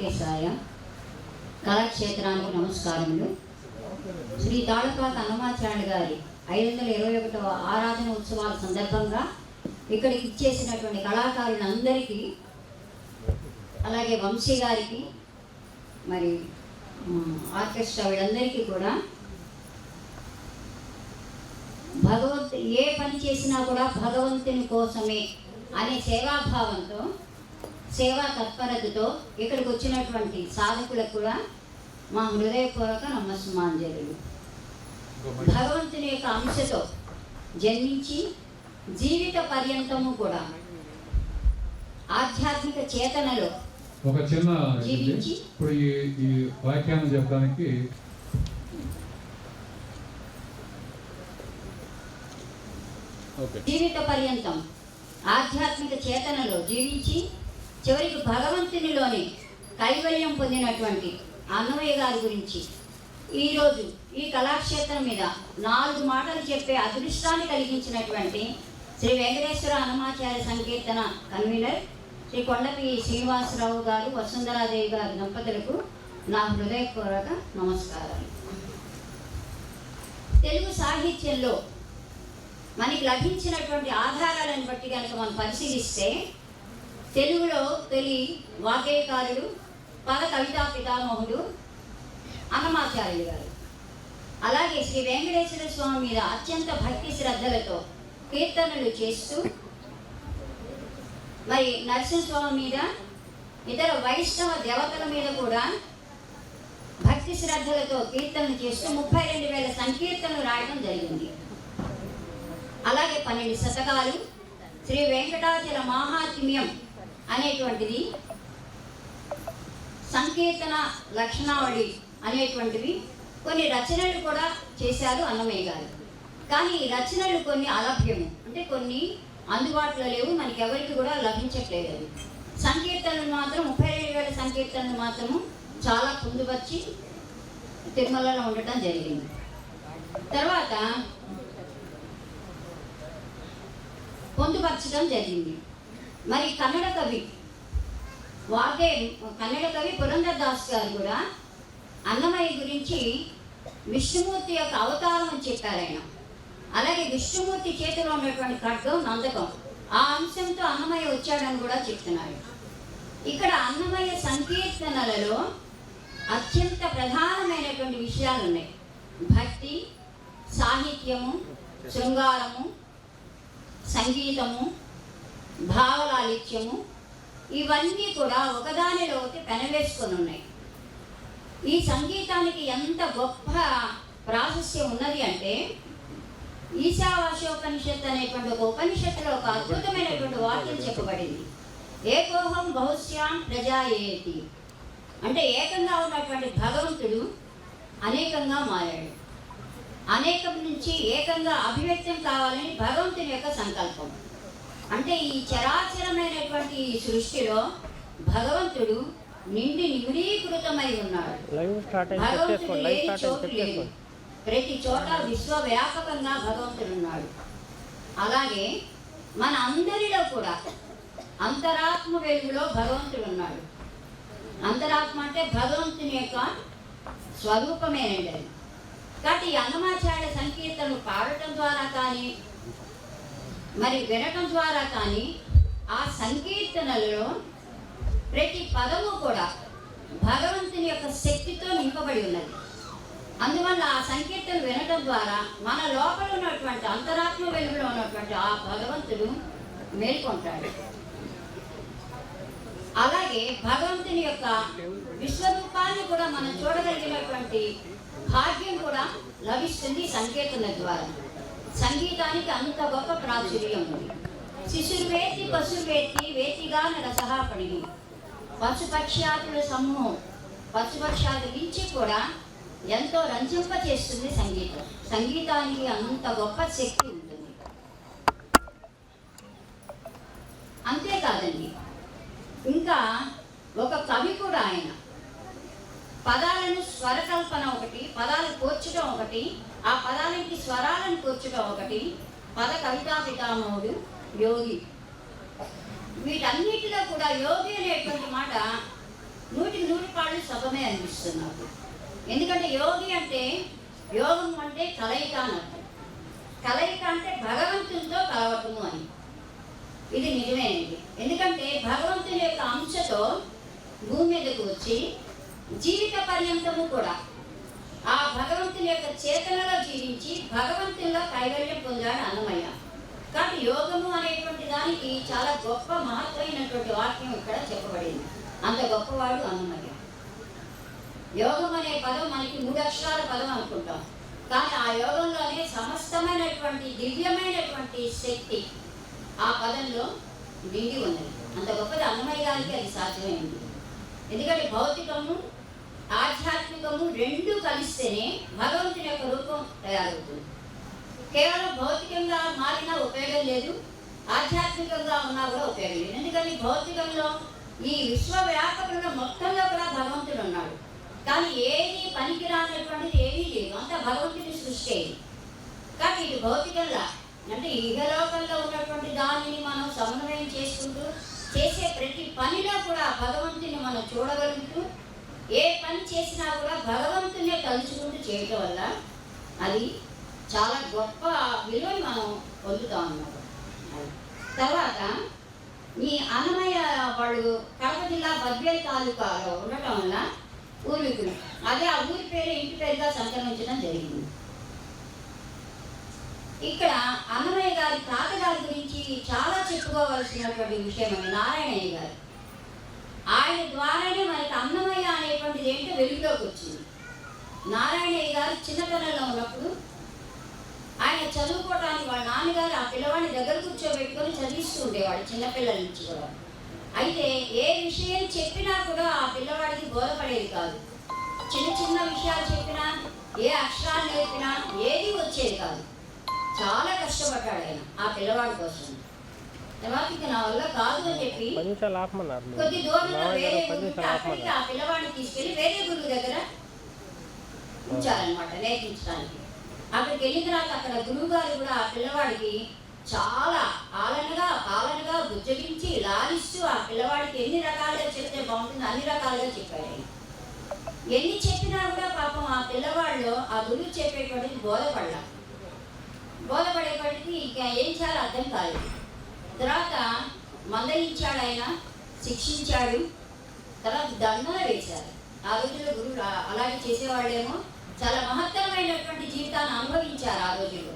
వెంకటేశాయ కళాక్షేత్రానికి నమస్కారములు. శ్రీ తాళుకాత హనుమాచార్య గారి ఐదు వందల ఇరవై ఒకటవ ఆరాధన ఉత్సవాల సందర్భంగా ఇక్కడికి ఇచ్చేసినటువంటి కళాకారులందరికీ అలాగే వంశీ గారికి మరి ఆర్కెస్ట్రా వీళ్ళందరికీ కూడా భగవంతు ఏ పని చేసినా కూడా భగవంతుని కోసమే అనే సేవాభావంతో సేవా తత్పరతతో ఇక్కడికి వచ్చినటువంటి సాధకులకు కూడా మా హృదయపూర్వక నమస్మాంజలు భగవంతుని యొక్క అంశతో జన్మించి జీవిత పర్యంతము కూడా ఆధ్యాత్మిక చేతనలో ఒక చిన్న. ఇప్పుడు ఈ ఈ వ్యాఖ్యానం చెప్పడానికి జీవిత పర్యంతం ఆధ్యాత్మిక చేతనలో జీవించి చివరికి భగవంతునిలోని కైవల్యం పొందినటువంటి అన్నమయ్య గారి గురించి. ఈరోజు ఈ కళాక్షేత్రం మీద నాలుగు మాటలు చెప్పే అదృష్టాన్ని కలిగించినటువంటి శ్రీ వెంకటేశ్వర హనుమాచార్య సంకీర్తన కన్వీనర్ శ్రీ కొండపి శ్రీనివాసరావు గారు వసుంధరాదేవి గారి దంపతులకు నా హృదయపూర్వక నమస్కారాలు. తెలుగు సాహిత్యంలో మనకి లభించినటువంటి ఆధారాలను బట్టి కనుక మనం పరిశీలిస్తే తెలుగులో తొలి వాగ్గేయకారుడు పద కవితా పితామహుడు అన్నమాచార్యులు గారు. అలాగే శ్రీ వెంకటేశ్వర స్వామి మీద అత్యంత భక్తి శ్రద్ధలతో కీర్తనలు చేస్తూ మరి నరసింహస్వామి మీద ఇతర వైష్ణవ దేవతల మీద కూడా భక్తి శ్రద్ధలతో కీర్తనలు చేస్తూ ముప్పై రెండు వేల సంకీర్తనలు రాయడం జరిగింది. అలాగే పన్నెండు శతకాలు శ్రీ వెంకటాచల మాహాత్మ్యం అనేటువంటిది సంకేతన లక్షణావళి అనేటువంటివి కొన్ని రచనలు కూడా చేశారు అన్నమయ్య గారు. కానీ ఈ రచనలు కొన్ని అలభ్యము. అంటే కొన్ని అందుబాటులో లేవు మనకి ఎవరికి కూడా లభించట్లేదు అవి. సంకీర్తనలు మాత్రం ముప్పై రెండు వేల సంకీర్తనలు మాత్రము చాలా పొందుపరిచి తిరుమలలో ఉండటం జరిగింది. తర్వాత పొందుపరచడం జరిగింది. మరి కన్నడ కవి వాగే కన్నడ కవి పురంధర్ గారు కూడా అన్నమయ్య గురించి విష్ణుమూర్తి యొక్క అవతారం అని చెప్పారు ఆయన. అలాగే విష్ణుమూర్తి చేతిలో ఉన్నటువంటి ఖడ్గం నందకం. ఆ అంశంతో అన్నమయ్య వచ్చాడని కూడా చెప్తున్నారు. ఇక్కడ అన్నమయ్య సంకీర్తనలలో అత్యంత ప్రధానమైనటువంటి విషయాలు ఉన్నాయి. భక్తి సాహిత్యము శృంగారము సంగీతము భావలాలిత్యము. ఇవన్నీ కూడా ఒకదానిలో ఒకటి పెనవేసుకొని ఉన్నాయి. ఈ సంగీతానికి ఎంత గొప్ప ప్రాశస్యం ఉన్నది అంటే ఈశావాశోపనిషత్ అనేటువంటి ఒక ఉపనిషత్తులో ఒక అద్భుతమైనటువంటి వాక్యం చెప్పబడింది. ఏకోహం బహుశ్యాం ప్రజాయేతి. అంటే ఏకంగా ఉన్నటువంటి భగవంతుడు అనేకంగా మారాడు. అనేకం నుంచి ఏకంగా అభివ్యక్తం కావాలని భగవంతుని యొక్క సంకల్పం. అంటే ఈ చరాచరమైనటువంటి ఈ సృష్టిలో భగవంతుడు నిండి నిగుడీకృతమై ఉన్నాడు. భగవంతుడు లేని చోటు లేదు ప్రతి చోట విశ్వవ్యాపకంగా భగవంతుడు ఉన్నాడు అలాగే మన అందరిలో కూడా అంతరాత్మ వెలుగులో భగవంతుడు ఉన్నాడు అంతరాత్మ అంటే భగవంతుని యొక్క స్వరూపమేనండి అది. కాబట్టి ఈ అన్నమాచార్య సంకీర్తనలు పాడటం ద్వారా కానీ మరి వినటం ద్వారా కానీ ఆ సంకీర్తనలలో ప్రతి పదము కూడా భగవంతుని యొక్క శక్తితో నింపబడి ఉన్నది. అందువల్ల ఆ సంకీర్తనలు వినటం ద్వారా మన లోపల ఉన్నటువంటి అంతరాత్మ వెలుగులో ఉన్నటువంటి ఆ భగవంతుడు మేల్కొంటాడు. అలాగే భగవంతుని యొక్క విశ్వరూపాన్ని కూడా మనం చూడగలిగినటువంటి భాగ్యం కూడా లభిస్తుంది సంకీర్తన ద్వారా. సంగీతానికి అంత గొప్ప ప్రాచుర్యం. ఉంది శిశుర్వేతి పశువేతి వేతిగా రసహాపడి పశుపక్ష్యాదుల సమూహం పశుపక్ష్యాదు నుంచి కూడా ఎంతో రంజింప చేస్తుంది సంగీతం. సంగీతానికి అంత గొప్ప శక్తి ఉంటుంది. అంతేకాదండి ఇంకా ఒక కవి కూడా ఆయన. పదాలను స్వరకల్పన ఒకటి పదాలు కూర్చడం ఒకటి ఆ పదానికి స్వరాలను కూర్చడం ఒకటి పద కవితా పితామహుడు యోగి. వీటన్నిటిలో కూడా యోగి అనేటువంటి మాట నూటికి నూరు పాళ్ళు సభమే అనిపిస్తుంది. నాకు ఎందుకంటే యోగి అంటే యోగం అంటే కలయిక అని కలయిక అంటే భగవంతునితో కలవటము అని. ఇది నిజమైనది ఎందుకంటే భగవంతుని యొక్క అంశతో భూమి మీదకు వచ్చి జీవిత పర్యంతము కూడా ఆ భగవంతుని యొక్క చేతనలో జీవించి భగవంతునిలో కైవల్యం పొందాడు అన్నమయ్య. కాబట్టి యోగము అనేటువంటి దానికి చాలా గొప్ప మహత్వమైనటువంటి వాక్యం ఇక్కడ చెప్పబడింది. అంత గొప్పవాడు అన్నమయ్య. యోగం అనే పదం మనకి మూడు అక్షరాల పదం అనుకుంటాం. కానీ ఆ యోగంలోనే సమస్తమైనటువంటి దివ్యమైనటువంటి శక్తి ఆ పదంలో నిండి ఉన్నది. అంత గొప్పది అన్నమయ్య గారికి అది సాధ్యమైంది. ఎందుకంటే భౌతికము ఆధ్యాత్మికము రెండు కలిస్తేనే భగవంతుని యొక్క రూపం తయారవుతుంది. కేవలం భౌతికంగా మారినా ఉపయోగం లేదు ఆధ్యాత్మికంగా ఉన్నా కూడా ఉపయోగం లేదు. ఎందుకని భౌతికంలో ఈ విశ్వవ్యాపకంలో మొత్తంలో కూడా భగవంతుడు ఉన్నాడు. కానీ ఏది పనికిరానటువంటిది ఏమీ లేదు. అంతా భగవంతుని సృష్టి అయింది. కానీ ఇది భౌతికంగా అంటే ఇహలోకంలో ఉన్నటువంటి దానిని మనం సమన్వయం చేసుకుంటూ చేసే ప్రతి పనిలో కూడా భగవంతుని మనం చూడగలుగుతూ ఏ పని చేసినా కూడా భగవంతునే తలుచుకుంటూ చేయటం వల్ల అది చాలా గొప్ప విలువ మనం పొందుతాం అన్నమాట. తర్వాత మీ అన్నమయ్య వాళ్ళు కడప జిల్లా బద్వేల్ తాలూకాలో ఉండటం వల్ల పూర్వీకులు. అదే ఆ ఊరి పేరు ఇంటి పేరుగా సంక్రమించడం జరిగింది. ఇక్కడ అన్నమయ్య గారి తాతగారి గురించి చాలా చెప్పుకోవాల్సినటువంటి విషయం నారాయణయ్య గారు. ఆయన ద్వారానే మనకి అన్నమయ్య అనేటువంటిది ఏంటో వెలుగులోకి వచ్చింది. నారాయణయ్య గారు చిన్నతనంలో ఉన్నప్పుడు ఆయన చదువుకోవడానికి వాళ్ళ నాన్నగారు ఆ పిల్లవాడిని దగ్గర కూర్చోబెట్టుకొని చదివిస్తూ ఉండేవాడు చిన్నపిల్లల నుంచి కూడా. అయితే ఏ విషయం చెప్పినా కూడా ఆ పిల్లవాడికి బోధపడేది కాదు. చిన్న చిన్న విషయాలు చెప్పినా ఏ అక్షరాలు నేర్పినా ఏది వచ్చేది కాదు. చాలా కష్టపడ్డాడు ఆయన ఆ పిల్లవాడి కోసం. నా వల్ల కాదు అని చెప్పి. కొద్ది దూరంలో వేరే అక్కడికి ఆ పిల్లవాడిని తీసుకెళ్ళి వేరే గురువు దగ్గర ఉంచారనమాట నేర్పించడానికి అక్కడికి వెళ్ళిన తర్వాత అక్కడ గురువు గారు కూడా ఆ పిల్లవాడికి చాలా ఆలనగా పాలనగా బుజ్జగించి లాలిస్తూ ఆ పిల్లవాడికి ఎన్ని రకాలుగా చెప్తే బాగుంటుంది అన్ని రకాలుగా చెప్పాడు. ఎన్ని చెప్పినా కూడా పాపం ఆ పిల్లవాళ్ళు ఆ గురువు చెప్పేటువంటిది బోధపడాల బోధపడేపటికి ఇంకా ఏం చేయాలో అర్థం కాలేదు తర్వాత మందలించాడు ఆయన శిక్షించాడు. తర్వాత దండన వేశారు. ఆ రోజుల్లో గురువులు అలాగే చేసేవాళ్ళేమో చాలా మహత్తరమైనటువంటి జీవితాన్ని అనుభవించారు ఆ రోజుల్లో.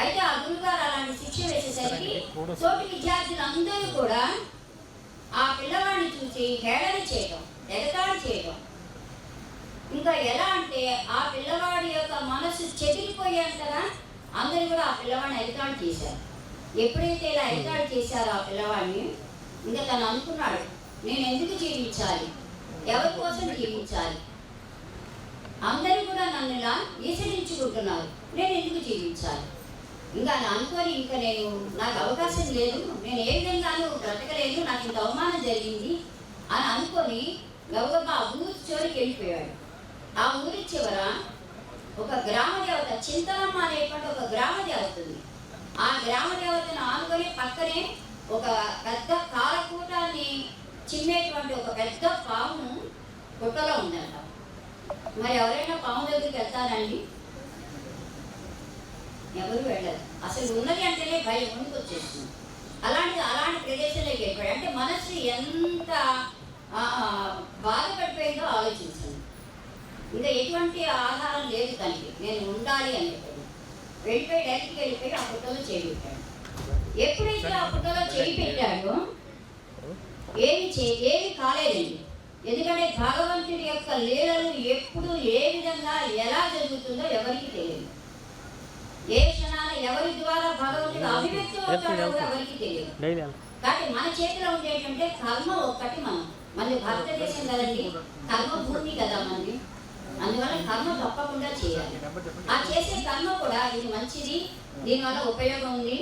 అయితే ఆ గురుగారు అలాంటి శిక్ష వేసేసరికి తోటి విద్యార్థులందరూ కూడా ఆ పిల్లవాడిని చూసి హేళన చేయటం ఎగతాళి చేయటం. ఇంకా ఎలా అంటే ఆ పిల్లవాడి యొక్క మనసు చెదిరిపోయేంతగా అందరూ కూడా ఆ పిల్లవాడిని ఎగతాళి చేశారు. ఎప్పుడైతే ఇలా ఎగతాళి చేశారో ఆ పిల్లవాడిని ఇంకా తను అనుకున్నాడు నేను ఎందుకు జీవించాలి? ఎవరి కోసం జీవించాలి? అందరూ కూడా నన్ను ఇలా ఈసడించుకుంటున్నారు నేను ఎందుకు జీవించాలి? ఇంకా అని అనుకొని ఇంకా నేను నాకు అవకాశం లేదు నేను ఏ విధంగానూ బ్రతకలేదు నాకు ఇంత అవమానం జరిగింది అని అనుకొని గబగబా ఆ ఊరి చివరికి వెళ్ళిపోయాడు. ఆ ఊరి చివర ఒక గ్రామ దేవత చింతలమ్మ అనేటువంటి ఒక గ్రామ దేవత ఉంది. ఆ గ్రామ దేవతను ఆనుకొని పక్కనే ఒక పెద్ద కాలకూటాన్ని చిమ్మేటువంటి ఒక పెద్ద పాము గుట్టలో ఉందంట. మరి ఎవరైనా పాము దగ్గరికి వెళ్తారండి? ఎవరు వెళ్ళరు. అసలు ఉన్నది అంటేనే భయం ముందుకు వచ్చేస్తుంది. అలాంటి అలాంటి ప్రదేశంలోకి వెళ్ళిపోయాడు. అంటే మనసు ఎంత బాధపడిపోయిందో ఆలోచించండి. ఇంకా ఎటువంటి ఆధారం లేదు దానికి నేను ఉండాలి అని చెప్పాడు. వెళ్ళిపోయి డైరెక్ట్గా వెళ్ళిపోయి ఆ పుట్టలో చేయి పెట్టాడు ఎప్పుడైతే ఆ పుట్టలో చేయి పెట్టాడో ఏమి చే ఏమి కాలేదండి. ఎందుకంటే భగవంతుడి యొక్క లీలలు ఎప్పుడు ఏ విధంగా ఎలా జరుగుతుందో ఎవరికి తెలియదు. ఏ క్షణాన ఎవరి ద్వారా భగవంతుడు అభివ్యక్తి అవుతాడో ఎవరికి తెలియదు. కాబట్టి మన చేతిలో ఉండేటంటే కర్మ ఒక్కటి మనం. మనది భారతదేశం కదండి కర్మ భూమి కదా మనది. అందువల్ల కర్మ తప్పకుండా చేయాలి. ఆ కర్మ కూడా ఇది మంచిది. దీనివల్ల ఉపయోగం ఉంది.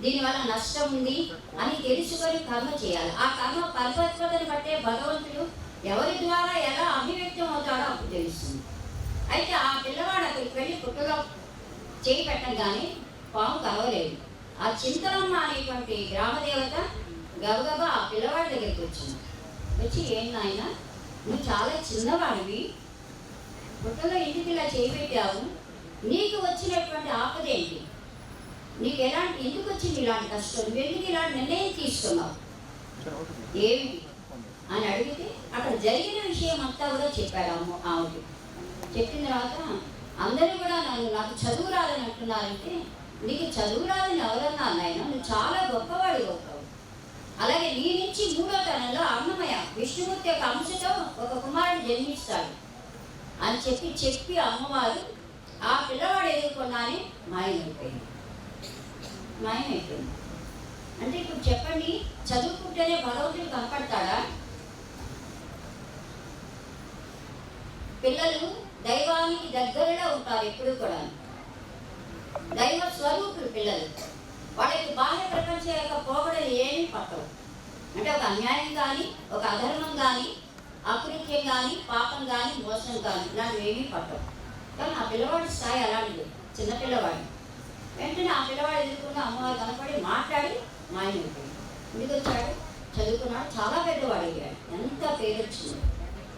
దీనివల్ల నష్టం ఉంది అని తెలుసుకొని కర్మ చేయాలి. ఆ కర్మ పరిపక్వతని బట్టే భగవంతుడు ఎవరి ద్వారా ఎలా అభివ్యక్తం అవుతాడో అప్పుడు తెలుస్తుంది. అయితే ఆ పిల్లవాడు అక్కడికి వెళ్ళి పుట్టులో చేయి పెట్టగానే పాము కలవలేదు. ఆ చింతనమ్మ అనేటువంటి గ్రామదేవత గబగబా ఆ పిల్లవాడి దగ్గరికి వచ్చింది. వచ్చి ఏం నాయన? నువ్వు చాలా చిన్నవాడివి. పుట్టలో ఇంటికి ఇలా చేయబెట్టావు నీకు వచ్చినటువంటి ఆపద ఏంటి? నీకు ఎలాంటి ఎందుకు వచ్చింది ఇలాంటి కష్టం? నువ్వు ఎందుకు ఇలాంటి నిర్ణయం తీసుకున్నావు? ఏమిటి? అని అడిగితే అక్కడ జరిగిన విషయం అంతా కూడా చెప్పారు అమ్మ ఆమెకి చెప్పిన తర్వాత అందరూ కూడా నన్ను నాకు చదువు రాదని అంటున్నారంటే నీకు చదువు రాదని ఎవరన్నా నాయన నువ్వు చాలా గొప్పవాడి అవుతావు అలాగే నీ నుంచి మూడో తరంలో అన్నమయ్య విష్ణుమూర్తి యొక్క అంశతో ఒక కుమారుడు జన్మిస్తాడు. అని చెప్పి చెప్పి అమ్మవారు ఆ పిల్లవాడు ఎదుర్కొన్నానే మాయమైపోయింది మాయమైపోయింది అంటే ఇప్పుడు చెప్పండి చదువుకుంటేనే భగవంతుడు కనపడతాడా? పిల్లలు దైవానికి దగ్గరలో ఉంటారు ఎప్పుడు కూడా. దైవ స్వరూపులు పిల్లలు. వాళ్ళకి బాహ్య ప్రపంచం యొక్క పోకడలు ఏమీ పట్టవు. అంటే ఒక అన్యాయం కానీ ఒక అధర్మం కానీ అకృత్యం కానీ పాపం కానీ మోసం కానీ ఇలాంటివి ఏమీ పట్టవు. కానీ ఆ పిల్లవాడి స్థాయి అలాంటిది. చిన్న పిల్లవాడు. వెంటనే ఆ పిల్లవాడు ఎదుర్కొన్న అమ్మవారు కనపడి మాట్లాడి ఆయన ఎందుకు వచ్చాడు చదువుకున్నాడు చాలా పెద్దవాడు అయ్యాడు. ఎంత పేరు వచ్చింది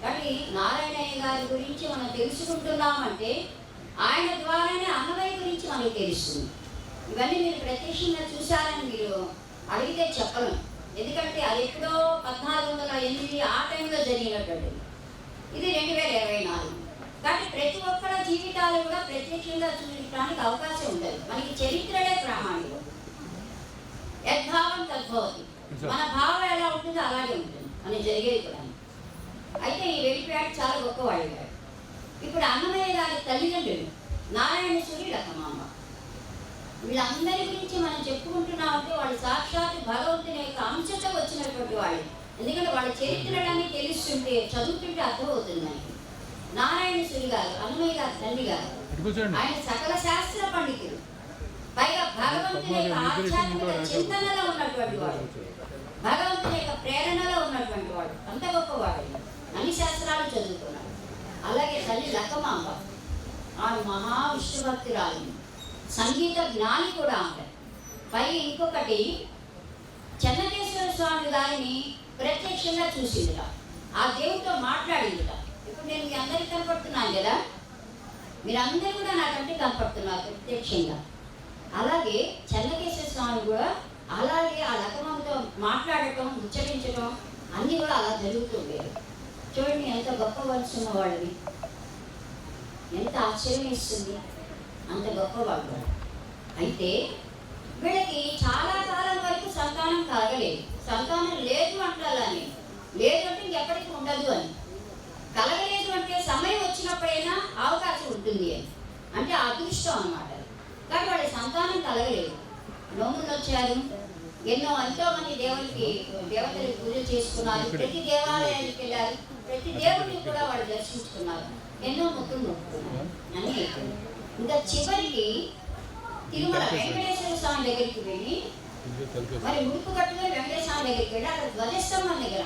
కానీ నారాయణయ్య గారి గురించి మనం తెలుసుకుంటున్నామంటే ఆయన ద్వారానే అన్నమయ్య గురించి మనకు తెలుస్తుంది. ఇవన్నీ మీరు ప్రత్యక్షంగా చూశారని మీరు అడిగితే చెప్పలేం ఎందుకంటే అది ఎప్పుడో పద్నాలుగు వందల ఎనిమిది ఆ టైంలో జరిగినటువంటిది. ఇది రెండు వేల ఇరవై నాలుగు. కాబట్టి ప్రతి ఒక్కరి జీవితాలు కూడా ప్రత్యక్షంగా చూడటానికి అవకాశం ఉండదు. మనకి చరిత్రలే ప్రామాణికం. యద్భావం తద్భవతి. మన భావం ఎలా ఉంటుందో అలాగే ఉంటుంది. అని జరిగేది కూడా అయితే ఈ వెళ్ళిపోయాడు చాలా గొప్పవాడు గారు ఇప్పుడు అన్నమయ్య గారి తల్లిదండ్రులు నారాయణ సూరి లక్కమాంబ వీళ్ళందరి గురించి మనం చెప్పుకుంటున్నామంటే వాళ్ళు సాక్షాత్ భగవంతుని యొక్క అంశతో వచ్చినటువంటి వాళ్ళు. ఎందుకంటే వాళ్ళ చరిత్రలన్నీ తెలుస్తుంటే చదువుతుంటే అర్థమవుతుంది మనకి. నారాయణ సూరి గారు అన్నమయ్య గారి తల్లి గారు. ఆయన సకల శాస్త్ర పండితుడు పైగా భగవంతుని యొక్క ఆధ్యాత్మిక చింతనలో ఉన్నటువంటి వాడు. భగవంతుని యొక్క ప్రేరణలో ఉన్నటువంటి వాడు. అంత గొప్పవాడు. అన్ని శాస్త్రాలు చదువుకున్నాడు అలాగే తల్లి లక్కమాంబ ఆమె మహా విష్ణుభక్తురాలు సంగీత జ్ఞాని కూడా ఆమె. పై ఇంకొకటి చెన్నకేశ్వర స్వామి గారిని ప్రత్యక్షంగా చూసిందిట ఆ దేవుడితో మాట్లాడిందిట నేను మీ అందరికి కనపడుతున్నాను కదా? మీరందరూ కూడా నాకంటే కనపడుతున్నారు ప్రత్యక్షంగా. అలాగే చెన్నకేశ్వర స్వామి కూడా అలాగే ఆ లకమంతో మాట్లాడటం ఉచ్చరించడం అన్నీ కూడా అలా జరుగుతుండేవి చూడండి ఎంత గొప్ప వలసి ఉన్న వాళ్ళని. ఎంత ఆశ్చర్యం ఇస్తుంది. అంత గొప్పవాళ్ళు వాళ్ళు. అయితే వీళ్ళకి చాలా కాలం వరకు సంతానం కలగలేదు. సంతానం లేదు అంటాలని లేదు అంటే ఇంకెప్పటికీ ఉండదు అని. కలగలేదు అంటే సమయం వచ్చినప్పుడైనా అవకాశం ఉంటుంది అని. అంటే అదృష్టం అన్నమాట కానీ వాళ్ళ సంతానం కలగలేదు. నోములు వచ్చారు. ఎన్నో ఎంతో మంది దేవునికి దేవతలకు పూజ చేసుకున్నారు. ప్రతి దేవాలయానికి వెళ్ళారు. ప్రతి దేవుడిని కూడా వాళ్ళు దర్శించుకున్నారు. ఎన్నో మొక్కులు మొక్కుకున్నారు అని. ఇంకా చివరికి తిరుమల వెంకటేశ్వర స్వామి దగ్గరికి వెళ్ళి మరి ముడుపు కట్టుగా వెంకటేశ్వర స్వామి దగ్గరికి వెళ్ళి అక్కడ ధ్వజస్తంభం దగ్గర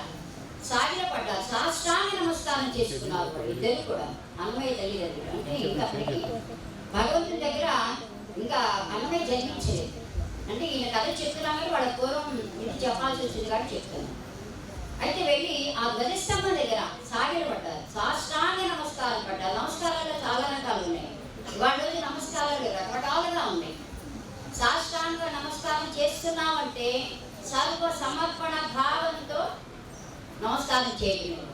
సాగిల పడ్డారు సాష్టాంగ నమస్కారం చేసుకున్నారు ఇద్దరు కూడా. అన్నమయ్య తల్లి దగ్గర అంటే ఇంకా అప్పటికి భగవంతుడి దగ్గర ఇంకా అన్నమయ్య జన్మించలేదు. అంటే ఈయన కథ చెప్తున్నామని వాళ్ళ పూర్వం ఇది చెప్పాల్సి వచ్చింది కానీ చెప్తున్నాను అయితే వెళ్ళి ఆ ధ్వజస్తంభం దగ్గర సాగిల పడ్డారు సాష్టాంగ నమస్కారం పడ్డారు నమస్కారాలు చాలా రకాలు ఉన్నాయి. ఇవాళ రోజు నమస్కారాలు రకరకాలుగా ఉన్నాయి. సాష్టాంగ నమస్కారం చేస్తున్నామంటే సర్వ సమర్పణ భావంతో నమస్కారం చేయడం.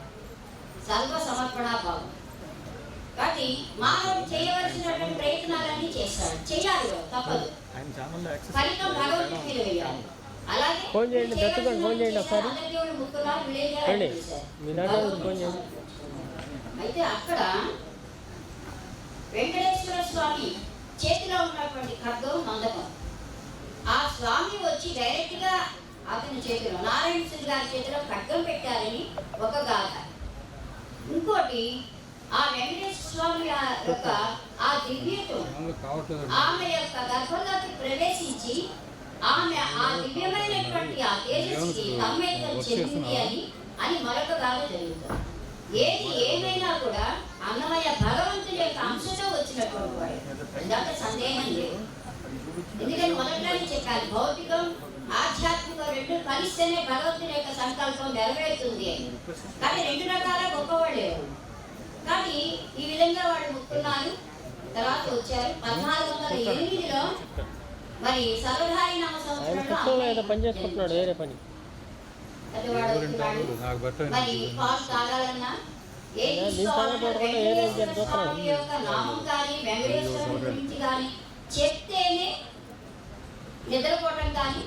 సర్వ సమర్పణ భావం. కాబట్టి మానవుడు చేయవలసినటువంటి ప్రయత్నాలన్నీ చేస్తాడు. చేయాలి తప్పదు. ఫలితం మీద వేయాలి. అలాగే ఫోన్ చేయండి, దత్తుకొని ఫోన్ చేయండి ఒకసారి. ఫోన్ చేయండి. అయితే అక్కడ వెంకటేశ్వర స్వామి చేతిలో ఉన్నటువంటి ఖడ్గం నందకం ఆ స్వామి వచ్చి డైరెక్ట్గా అతని చేతిలో నారాయణ సింగ్ గారి చేతిలో ఖడ్గం పెట్టారని ఒక గాథ. ఇంకోటి ఆ వెంకటేశ్వర స్వామి యొక్క ఆ కావట్లేదు ఆమె యొక్క గర్భంలోకి ప్రవేశించి ఆమె ఆ దివ్యమైనటువంటి ఆ తేజస్సుకి తన్మయత్వం చెందింది అని అని మరొక గాథ జరుగుతుంది. ఏది ఏమైనా కూడా అన్నమయ్య భగవంతుడి యొక్క అంశతో వచ్చినటువంటి వాడు. సందేహం లేదు. ఎందుకంటే మొదట్లోనే చెప్పాను భౌతికం ఆధ్యాత్మికం రెండు కలిస్తేనే భగవంతుని యొక్క సంకల్పం నెరవేరుతుంది. కానీ రెండు రకాల గొప్పవాడే కానీ ఈ విధంగా వాళ్ళు ముక్కున్నారు. తర్వాత వచ్చారు. పద్నాలుగు వందల ఎనిమిదిలో మరి సర్వధారి నామ వేరే పని. బట్ట మరి ఏ తీసుకోవాలన్నా యొక్క నామం కానీ గురించి కానీ చెప్తేనే నిద్రపోవటం కానీ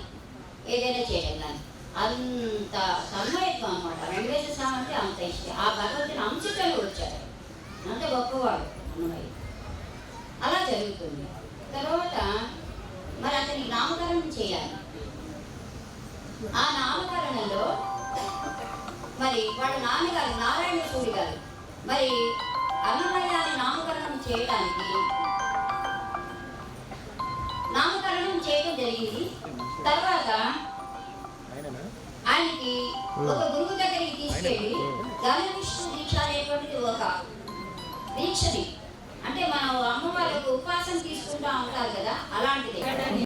ఏదైనా చేయడం కానీ. అంత తన్మయత్వం అనమాట వెంకటేశ్వర స్వామి అంటే అంత ఇష్టం. ఆ భగవంతుని అంశంలో వచ్చారు అంత గొప్పవాడు అన్నమయ్య అలా జరుగుతుంది. తర్వాత మరి అతనికి నామకరణం చేయాలి. ఆ నామకరణంలో మరి వాళ్ళ నాన్నగారు నారాయణ సూరి గారు మరి అన్నమయ్య నామకరణం చేయడానికి నామకరణం చేయడం జరిగింది. తర్వాత ఆయనకి ఒక గురువు దగ్గరికి తీసుకెళ్ళి విష్ణు దీక్ష అనేటువంటిది ఒక దీక్షని అంటే మనం అమ్మవారికి ఉపాసన తీసుకుంటా ఉంటారు కదా